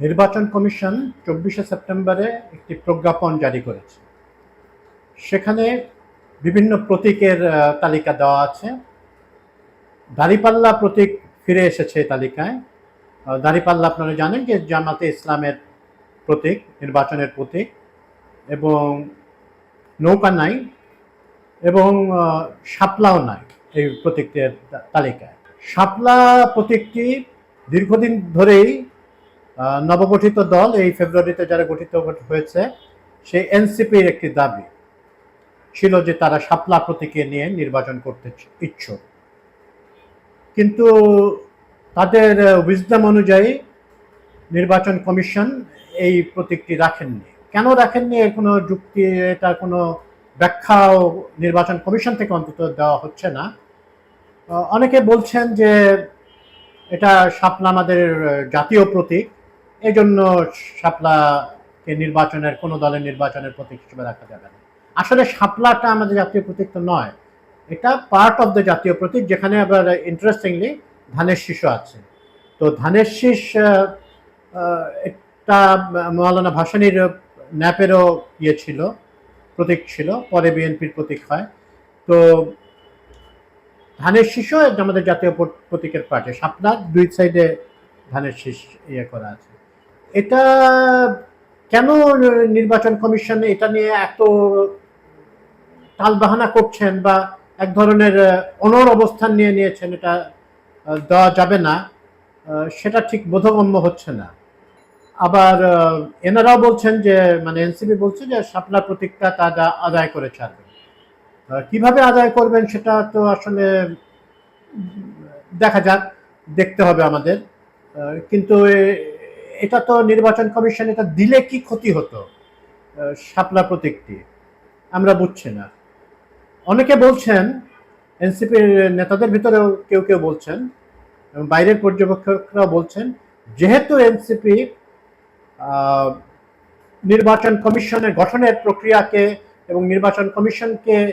নির্বাচন কমিশন চব্বিশে সেপ্টেম্বরে একটি প্রজ্ঞাপন জারি করেছে। সেখানে বিভিন্ন প্রতীকের তালিকা দেওয়া আছে। দাঁড়িপাল্লা প্রতীক ফিরে এসেছে তালিকায়। দাঁড়িপাল্লা আপনারা জানেন যে জামাতে ইসলামের প্রতীক, নির্বাচনের প্রতীক এবং নৌকা নাই এবং শাপলাও নাই এই প্রতীকটির তা- তালিকায়। শাপলা প্রতীকটি দীর্ঘদিন ধরেই নবগঠিত দল এই ফেব্রুয়ারিতে যারা গঠিত হয়েছে, সেই এনসিপির একটি দাবি ছিল যে তারা শাপলা প্রতীকে নিয়ে নির্বাচন করতে ইচ্ছুক। কিন্তু তাদের উইজডম অনুযায়ী নির্বাচন কমিশন এই প্রতীকটি রাখেননি। কেন রাখেননি? এর কোনো যুক্তি এটা কোনো ব্যাখ্যাও নির্বাচন কমিশন থেকে অন্তত দেওয়া হচ্ছে না। অনেকে বলছেন যে এটা শাপলা আমাদের জাতীয় প্রতীক এই জন্য শাপলাকে নির্বাচনের, কোনো দলের নির্বাচনের প্রতীক হিসেবে রাখা যাবে না। আসলে শাপলাটা আমাদের জাতীয় প্রতীক তো নয়। এটা পার্ট অফ দ্য জাতীয় প্রতীক যেখানে আবার ইন্টারেস্টিংলি ধানের শীষ আছে। তো ধানের শীষ একটা মৌলানা ভাসানির ন্যাপেরও ইয়ে ছিল, প্রতীক ছিল, পরে বিএনপির প্রতীক হয়। তো ধানের শীষও আমাদের জাতীয় প্রতীকের পার্টে শাপলা দুই সাইডে ধানের শীষ ইয়ে করা আছে। এটা কেন নির্বাচন কমিশন এটা নিয়ে এত টালবাহানা করছেন বা এক ধরনের অনড় অবস্থান নিয়ে নিয়েছেন এটা দেওয়া যাবে না সেটা ঠিক বোধগম্য হচ্ছে না। আবার এনারাও বলছেন যে মানে এনসিপি বলছে যে শাপলা প্রতীকটা তারা আদায় করে ছাড়বেন। কীভাবে আদায় করবেন সেটা তো আসলে দেখা যাক, দেখতে হবে আমাদের। কিন্তু এটা তো নির্বাচন কমিশন এটা দিলে কি ক্ষতি হতো? শাপলা প্রতীকটি। আমরা বুঝছি না। অনেকে বলছেন, এনসিপির নেতাদের ভিতরেও কেউ কেউ বলছেন বাইরের পর্যবেক্ষকরাও বলছেন, যেহেতু এনসিপি নির্বাচন কমিশনের গঠনের প্রক্রিয়াকে এবং নির্বাচন কমিশনকে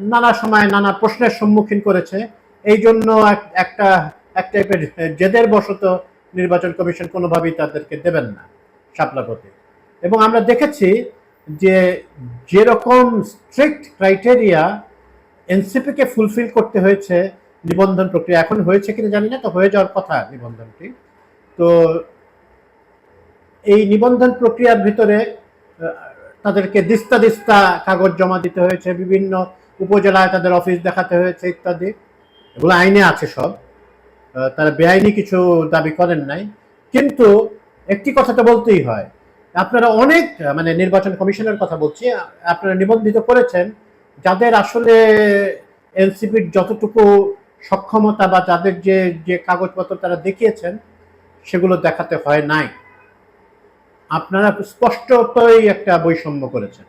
নানা সময় নানা প্রশ্নের সম্মুখীন করেছে, এই জন্য এক- একটা, এক টাইপের জেদের বশত নির্বাচন কমিশন কোনোভাবেই তাদেরকে দেবেন না শাপলা প্রতীক এবং আমরা দেখেছি যে যেরকম স্ট্রিক্ট ক্রাইটেরিয়া এনসিপিকে ফুলফিল করতে হয়েছে, নিবন্ধন প্রক্রিয়া এখন হয়েছে কিনা জানি না, তো হয়ে যাওয়ার কথা নিবন্ধনটি। তো এই নিবন্ধন প্রক্রিয়ার ভিতরে তাদেরকে দিস্তা দিস্তা কাগজ জমা দিতে হয়েছে, বিভিন্ন উপজেলায় তাদের অফিস দেখাতে হয়েছে ইত্যাদি। এগুলো আইনে আছে সব। তারা বেআইনি কিছু দাবি করেন নাই। কিন্তু একটি কথা তো বলতেই হয়, আপনারা অনেক মানে নির্বাচন কমিশনের কথা বলছি, আপনারা নিবন্ধিত করেছেন, যাদের আসলে এনসিপির যতটুকু সক্ষমতা বা যাদের যে যে কাগজপত্র তারা দেখিয়েছেন, সেগুলো দেখাতে হয় নাই। আপনারা স্পষ্টতই একটা বৈষম্য করেছেন,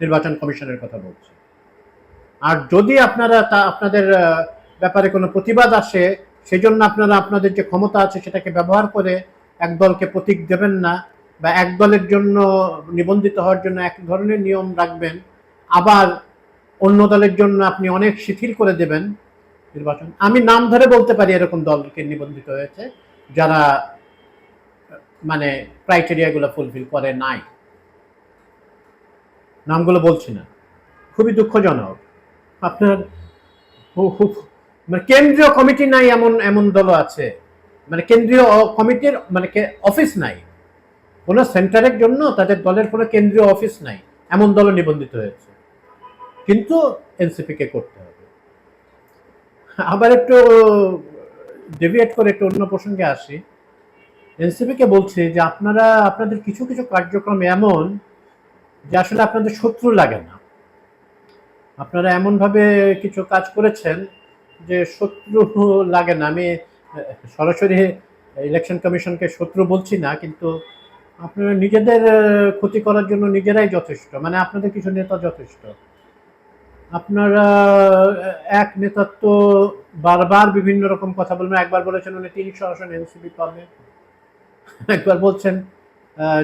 নির্বাচন কমিশনের কথা বলছি। আর যদি আপনারা তা, আপনাদের ব্যাপারে কোনো প্রতিবাদ আসে সেই জন্য আপনারা আপনাদের যে ক্ষমতা আছে সেটাকে ব্যবহার করে এক দলকে প্রতীক দেবেন না বা এক দলের জন্য নিবন্ধিত হওয়ার জন্য এক ধরনের নিয়ম রাখবেন। আবার অন্য দলের জন্য আপনি অনেক শিথিল করে দেবেন নির্বাচন। আমি নাম ধরে বলতে পারি এরকম দলকে নিবন্ধিত হয়েছে, যারা মানে ক্রাইটেরিয়াগুলো ফুলফিল করে নাই। নামগুলো বলছি না। খুবই দুঃখজনক। আপনার মানে কেন্দ্রীয় কমিটি নাই এমন এমন দলও আছে। মানে কেন্দ্রীয় কমিটির মানে অফিস নাই। কোনো সেন্টারের জন্য তাদের দলের কোনো কেন্দ্রীয় অফিস নাই। এমন দলও নিবন্ধিত হয়েছে। কিন্তু এনসিপিকে করতে হবে। আবার একটু ডেভিয়েট করে একটু অন্য প্রসঙ্গে আসি। এনসিপিকে বলছি যে আপনারা, আপনাদের কিছু কিছু কার্যক্রম এমন যে আসলে আপনাদের শত্রু লাগে না। আপনারা এমনভাবে কিছু কাজ করেছেন যে শত্রু লাগে না। আমি সরাসরি ইলেকশন কমিশনকে শত্রু বলছি না, কিন্তু আপনারা নিজেদের ক্ষতি করার জন্য নিজেরাই যথেষ্ট। মানে আপনাদের কিছু নেতা যথেষ্ট। আপনারা এক নেতা তো বারবার বিভিন্ন রকম কথা বলবেন। একবার বলেছেন উনি তিনশো আসন এনসিপি পাবে। একবার বলছেন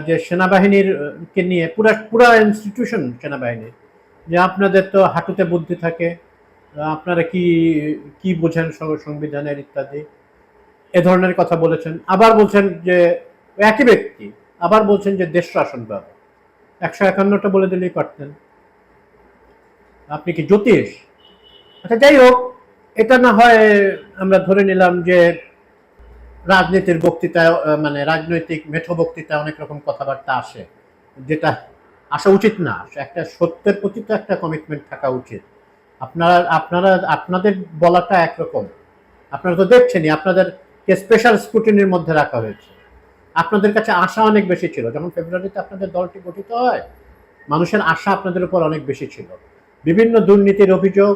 যে সেনাবাহিনীর কে নিয়ে, পুরা পুরা ইনস্টিটিউশন সেনাবাহিনীর। যে আপনাদের তো হাঁটুতে বুদ্ধি থাকে। আপনারা কি কি বোঝেন সংবিধানের ইত্যাদি? এ ধরনের কথা বলেছেন। আবার বলছেন যে, একই ব্যক্তি, আবার বলছেন যে দেশ শাসন পাবে একশো একান্নটা বলে দিলেই পারতেন। আপনি কি জ্যোতিষ? আচ্ছা যাই হোক, এটা না হয় আমরা ধরে নিলাম যে রাজনীতির বক্তৃতায় মানে রাজনৈতিক মেঠো বক্তৃতায় অনেক রকম কথাবার্তা আসে, যেটা আসা উচিত না। একটা সত্যের প্রতি তো একটা কমিটমেন্ট থাকা উচিত। আপনারা আপনারা, আপনাদের বলাটা একরকম। আপনারা তো দেখছেনই আপনাদেরকে স্পেশাল স্ক্রুটিনির মধ্যে রাখা হয়েছে। আপনাদের কাছে আশা অনেক বেশি ছিল। যখন ফেব্রুয়ারিতে আপনাদের দলটি গঠিত হয়, মানুষের আশা আপনাদের উপর অনেক বেশি ছিল। বিভিন্ন দুর্নীতির অভিযোগ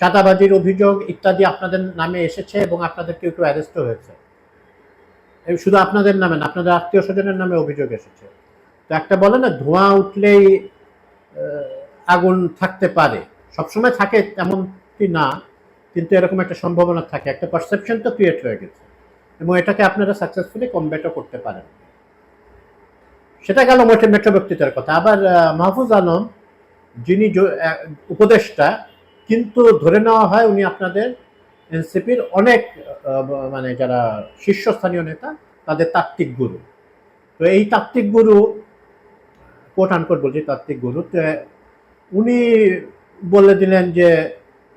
চাঁদাবাজির অভিযোগ ইত্যাদি আপনাদের নামে এসেছে এবং আপনাদের কেউ কেউ অ্যারেস্টও হয়েছে। শুধু আপনাদের নামে না, আপনাদের আত্মীয় স্বজনের নামে অভিযোগ এসেছে। তো একটা বলে না, ধোঁয়া উঠলেই আগুন থাকতে পারে। সবসময় থাকে এমনটি না, কিন্তু এরকম একটা সম্ভাবনা থাকে। একটা পারসেপশন তো ক্রিয়েট হয়ে গেছে, এবং এটাকে আপনারা সাকসেসফুলি কমব্যাটও করতে পারেন। সেটা গেল মোটে মেট্রো বক্তৃতার কথা। আবার মাহফুজ আলম যিনি উপদেষ্টা, কিন্তু ধরে নেওয়া হয় উনি আপনাদের এনসিপির অনেক মানে যারা শীর্ষস্থানীয় নেতা, তাদের তাত্ত্বিক গুরু। তো এই তাত্ত্বিক গুরু কোট আনকোট বলছি তাত্ত্বিক গুরু, তো উনি বলে দিলেন যে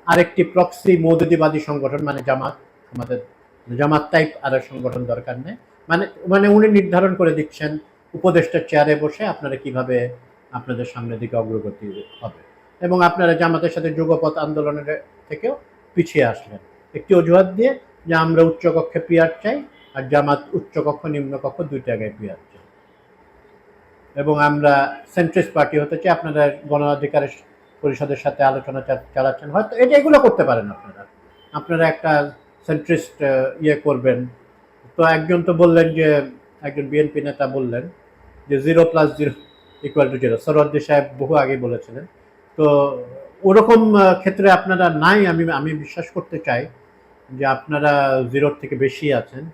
আরেকটি প্রক্সি মৌদুদিবাদী সংগঠন মানে জামাত, আমাদের জামাত টাইপ আর সংগঠন দরকার নেই। মানে মানে উনি নির্ধারণ করে দিচ্ছেন উপদেষ্টার চেয়ারে বসে আপনারা কীভাবে আপনাদের সামনের দিকে অগ্রগতি হবে। এবং আপনারা জামাতের সাথে যুগপথ আন্দোলনের থেকেও পিছিয়ে আসলেন। একটি অজুহাত দিয়ে যে আমরা উচ্চকক্ষে পিয়ার চাই আর জামাত উচ্চকক্ষ, নিম্নকক্ষ দুই জায়গায় পিয়ার চাই। এবং আমরা সেন্ট্রিস্ট পার্টি হতে চাই। আপনারা গণ অধিকারের পরিষদের সাথে আলোচনা চালাচ্ছেন। হয়তো এটা এগুলো করতে পারেন আপনারা। আপনারা একটা সেন্ট্রিস্ট ইয়ে করবেন। তো একজন তো বললেন যে, একজন বিএনপি নেতা বললেন যে zero plus zero equal to zero Suhrawardy সাহেব বহু আগে বলেছিলেন। তো ওরকম ক্ষেত্রে আপনারা নাই, আমি আমি বিশ্বাস করতে চাই যে আপনারা জিরোর থেকে বেশি আছেন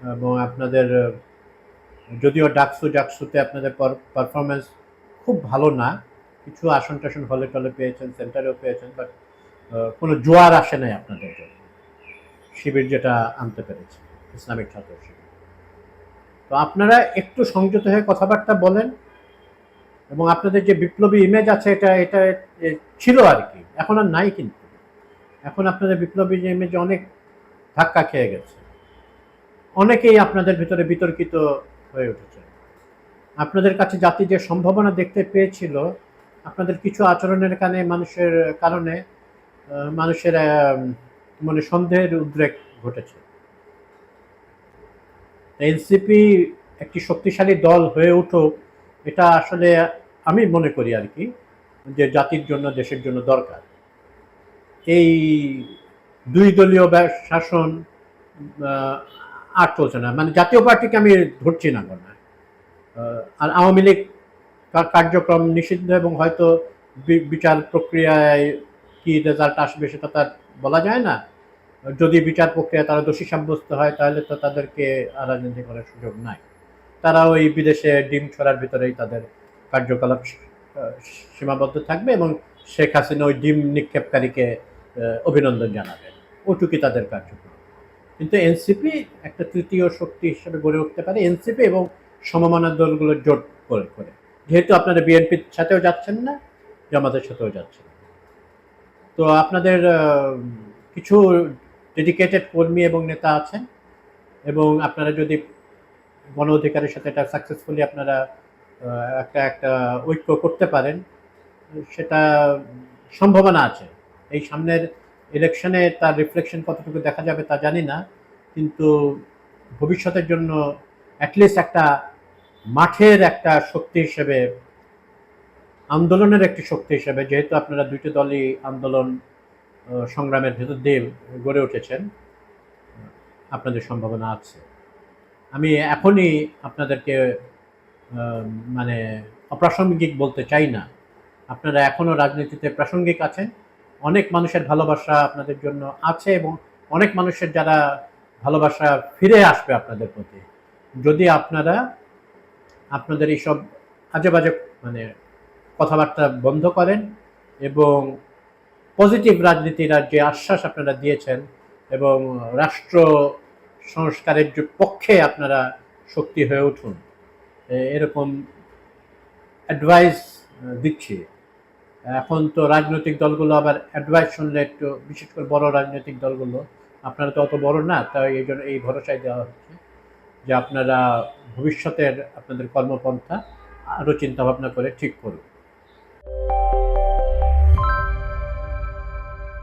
এবং আপনাদের যদিও ডাকসু, ডাকসুতে আপনাদের পারফরমেন্স খুব ভালো না কিছু আসন টাসন হলে টলে পেয়েছেন, সেন্টারেও পেয়েছেন বাট কোনো জোয়ার আসে নাই আপনাদের জন্য। শিবির যেটা আনতে পেরেছে, ইসলামিক ছাত্র শিবির। তো আপনারা একটু সংযত হয়ে কথাবার্তা বলেন, এবং আপনাদের যে বিপ্লবী ইমেজ আছে, এটা এটা ছিল আর কি। এখন আর নাই কিন্তু। এখন আপনাদের বিপ্লবী ইমেজ অনেক ধাক্কা খেয়ে গেছে। অনেকেই আপনাদের ভিতরে বিতর্কিত হয়ে উঠেছে। আপনাদের কাছে জাতি যে সম্ভাবনা দেখতে পেয়েছিল আপনাদের কিছু আচরণের কারণে মানুষের কারণে মানুষের মানে সন্দেহের উদ্রেক ঘটেছে। এনসিপি একটি শক্তিশালী দল হয়ে উঠুক, এটা আসলে আমি মনে করি আর কি, যে জাতির জন্য, দেশের জন্য দরকার। এই দুই দলীয় শাসন আর চলছে না। মানে জাতীয় পার্টিকে আমি ধরছি না আর আওয়ামী লীগ কার্যক্রম নিষিদ্ধ এবং হয়তো বিচার প্রক্রিয়ায় কি রেজাল্ট আসবে সেটা তার বলা যায় না। যদি বিচার প্রক্রিয়া তারা দোষী সাব্যস্ত হয়, তাহলে তো তাদেরকে রাজনীতি করার সুযোগ নাই। তারা ওই বিদেশে ডিম ছড়ার ভিতরেই তাদের কার্যকলাপ সীমাবদ্ধ থাকবে এবং শেখ হাসিনা ওই ডিম নিক্ষেপকারীকে অভিনন্দন জানাবে। ওটুকি তাদের কার্যক্রম। কিন্তু এনসিপি একটা তৃতীয় শক্তি হিসেবে গড়ে উঠতে পারে। এনসিপি এবং সমমানের দলগুলোর জোট করে করে। যেহেতু আপনারা বিএনপির সাথেও যাচ্ছেন না, জামাতের সাথেও যাচ্ছেন। তো আপনাদের কিছু ডেডিকেটেড কর্মী এবং নেতা আছেন এবং আপনারা যদি গণ অধিকারের সাথে এটা সাকসেসফুলি আপনারা একটা একটা ঐক্য করতে পারেন, সেটা সম্ভাবনা আছে এই সামনের ইলেকশনে তার রিফ্লেকশন কতটুকু দেখা যাবে তা জানি না, কিন্তু ভবিষ্যতের জন্য অ্যাটলিস্ট একটা মাঠের একটা শক্তি হিসেবে, আন্দোলনের একটি শক্তি হিসেবে, যেহেতু আপনারা দুইটি দলই আন্দোলন সংগ্রামের ভেতর দিয়ে গড়ে উঠেছেন, আপনাদের সম্ভাবনা আছে। আমি এখনই আপনাদেরকে মানে অপ্রাসঙ্গিক বলতে চাই না। আপনারা এখনও রাজনীতিতে প্রাসঙ্গিক আছেন। অনেক মানুষের ভালোবাসা আপনাদের জন্য আছে এবং অনেক মানুষের যারা ভালোবাসা ফিরে আসবে আপনাদের প্রতি। যদি আপনারা আপনাদের এইসব আজে বাজে মানে কথাবার্তা বন্ধ করেন এবং পজিটিভ রাজনীতির যে আশ্বাস আপনারা দিয়েছেন এবং রাষ্ট্র সংস্কারের যে পক্ষে আপনারা শক্তি হয়ে উঠুন এরকম অ্যাডভাইস দিচ্ছি। এখন তো রাজনৈতিক দলগুলো আবার অ্যাডভাইস শুনলে একটু, বিশেষ করে বড় রাজনৈতিক দলগুলো, আপনারা তো অত বড় না, তাই এই জন্য এই ভরসায় দেওয়া হচ্ছে। যে আপনারা ভবিষ্যতের আপনাদের কর্মপন্থা আরও চিন্তা ভাবনা করে ঠিক করুন।